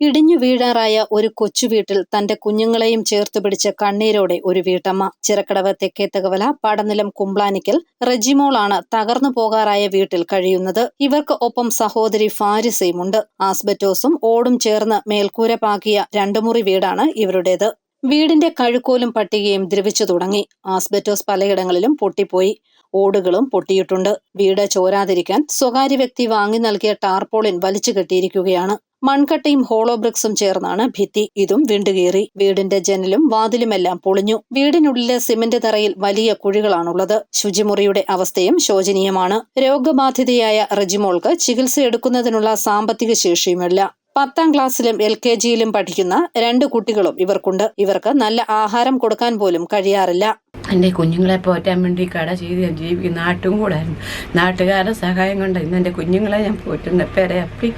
ഇടിഞ്ഞു വീഴാറായ ഒരു കൊച്ചു വീട്ടിൽ തന്റെ കുഞ്ഞുങ്ങളെയും ചേർത്ത് പിടിച്ച കണ്ണീരോടെ ഒരു വീട്ടമ്മ. ചിറക്കടവ് തെക്കേത്തകവല പാടനിലം കുംബ്ലാനിക്കൽ റെജിമോളാണ് തകർന്നു പോകാറായ വീട്ടിൽ കഴിയുന്നത്. ഇവർക്ക് ഒപ്പം സഹോദരി ഫാരിസയുമുണ്ട് ആസ്ബറ്റോസും ഓടും ചേർന്ന് മേൽക്കൂര പാകിയ രണ്ടുമുറി വീടാണ് ഇവരുടേത്. വീടിന്റെ കഴുക്കോലും പട്ടികയും ദ്രവിച്ചു തുടങ്ങി. ആസ്ബറ്റോസ് പലയിടങ്ങളിലും പൊട്ടിപ്പോയി. ഓടുകളും പൊട്ടിയിട്ടുണ്ട്. വീട് ചോരാതിരിക്കാൻ സ്വകാര്യ വ്യക്തി വാങ്ങി നൽകിയ ടാർപോളിൻ വലിച്ചു കെട്ടിയിരിക്കുകയാണ്. മൺകട്ടയും ഹോളോ ബ്രിക്സും ചേർന്നാണ് ഭിത്തി. ഇതും വിണ്ടുകീറി. വീടിന്റെ ജനലും വാതിലുമെല്ലാം പൊളിഞ്ഞു. വീടിനുള്ളിലെ സിമന്റ് തറയിൽ വലിയ കുഴികളാണുള്ളത്. ശുചിമുറിയുടെ അവസ്ഥയും ശോചനീയമാണ്. രോഗബാധിതയായ റെജിമോൾക്ക് ചികിത്സ എടുക്കുന്നതിനുള്ള സാമ്പത്തിക ശേഷിയുമില്ല. പത്താം ക്ലാസ്സിലും എൽ കെ ജിയിലും പഠിക്കുന്ന രണ്ട് കുട്ടികളും ഇവർക്കുണ്ട്. ഇവർക്ക് നല്ല ആഹാരം കൊടുക്കാൻ പോലും കഴിയാറില്ല. എന്റെ കുഞ്ഞുങ്ങളെ പോറ്റാൻ വേണ്ടി കട ചെയ്ത് ഞാൻ ജീവിക്കുന്ന നാട്ടും കൂടായിരുന്നു. നാട്ടുകാരുടെ സഹായം കൊണ്ട് ഇന്ന് എന്റെ കുഞ്ഞുങ്ങളെ ഞാൻ പോറ്റുന്ന. പേരെ അപ്പി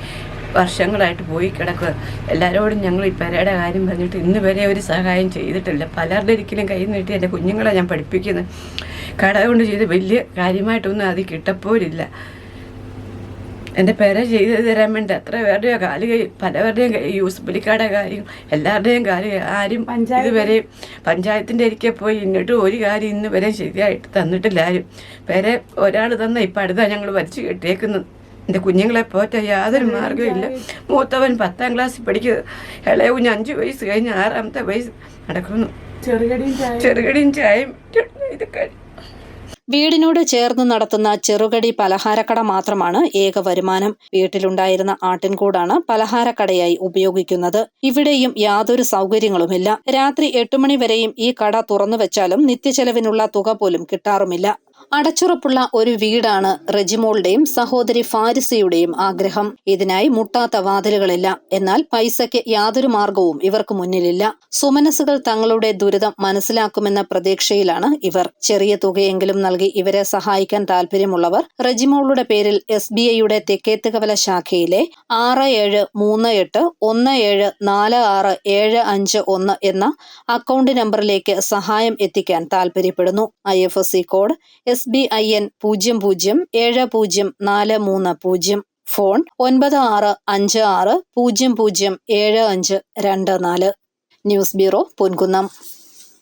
വർഷങ്ങളായിട്ട് പോയി കിടക്കുക. എല്ലാവരോടും ഞങ്ങൾ ഈ പെരയുടെ കാര്യം പറഞ്ഞിട്ട് ഇന്ന് വരെ ഒരു സഹായം ചെയ്തിട്ടില്ല. പലരുടെ ഒരിക്കലും കൈ നീട്ടി എന്റെ കുഞ്ഞുങ്ങളെ ഞാൻ പഠിപ്പിക്കുന്നത് കട കൊണ്ട് ചെയ്ത് വലിയ കാര്യമായിട്ടൊന്നും അത് കിട്ടപ്പോരില്ല എന്റെ പേര ചെയ്ത് തരാൻ വേണ്ടി എത്ര പേരുടെയോ കാൽ കൈ പലവരുടെയും കൈ യൂസ്ബലിക്കാരുടെ കാര്യം എല്ലാവരുടെയും കാൽ ആരും ഇതുവരെ പഞ്ചായത്തിന്റെ ഇരിക്കെ പോയി ഇന്നിട്ട് ഒരു കാര്യം ഇന്ന് വരെ ശരിയായിട്ട് തന്നിട്ടില്ല ആരും. പേരെ ഒരാൾ തന്ന ഇപ്പം അടുത്ത ഞങ്ങൾ വലിച്ചു കെട്ടിയേക്കുന്നത്. എന്റെ കുഞ്ഞുങ്ങളെ പോറ്റ യാതൊരു മാർഗമില്ല മൂത്തവൻ പത്താം ക്ലാസ്സിൽ പഠിക്കുക ഇളയ കുഞ്ഞ് അഞ്ച് വയസ്സ് കഴിഞ്ഞ് ആറാമത്തെ വയസ്സ് നടക്കുന്നു. ചെറുകടിയും ചെറുകടിയും ചായയും ഇതൊക്കെ വീടിനോട് ചേർന്ന് നടത്തുന്ന ചെറുകടി പലഹാരക്കട മാത്രമാണ് ഏക വരുമാനം. വീട്ടിലുണ്ടായിരുന്ന ആട്ടിൻകൂടാണ് പലഹാരക്കടയായി ഉപയോഗിക്കുന്നത്. ഇവിടെയും യാതൊരു സൗകര്യങ്ങളുമില്ല. രാത്രി എട്ടുമണി വരെയും ഈ കട തുറന്നു വെച്ചാലും നിത്യചെലവിനുള്ള തുക പോലും കിട്ടാറുമില്ല. അടച്ചുറപ്പുള്ള ഒരു വീടാണ് റെജിമോളുടെയും സഹോദരി ഫാരിസിയുടെയും ആഗ്രഹം. ഇതിനായി മുട്ടാത്ത വാതിലുകളില്ല. എന്നാൽ പൈസയ്ക്ക് യാതൊരു മാർഗവും ഇവർക്ക് മുന്നിലില്ല. സുമനസുകൾ തങ്ങളുടെ ദുരിതം മനസ്സിലാക്കുമെന്ന പ്രതീക്ഷയിലാണ് ഇവർ. ചെറിയ തുകയെങ്കിലും നൽകി ഇവരെ സഹായിക്കാൻ താൽപര്യമുള്ളവർ റെജിമോളുടെ പേരിൽ എസ് ബി ഐയുടെ തെക്കേത്തുകവല ശാഖയിലെ ആറ് ഏഴ് മൂന്ന് എട്ട് ഒന്ന് ഏഴ് നാല് ആറ് ഏഴ് അഞ്ച് ഒന്ന് എന്ന അക്കൗണ്ട് നമ്പറിലേക്ക് സഹായം എത്തിക്കാൻ താൽപര്യപ്പെടുന്നു. I code S B I N പൂജ്യം പൂജ്യം ഏഴ് പൂജ്യം നാല് മൂന്ന് പൂജ്യം ഫോൺ ഒൻപത് ആറ് അഞ്ച് ആറ് പൂജ്യം പൂജ്യം ഏഴ് അഞ്ച് രണ്ട് നാല്. News bureau Ponkunnam.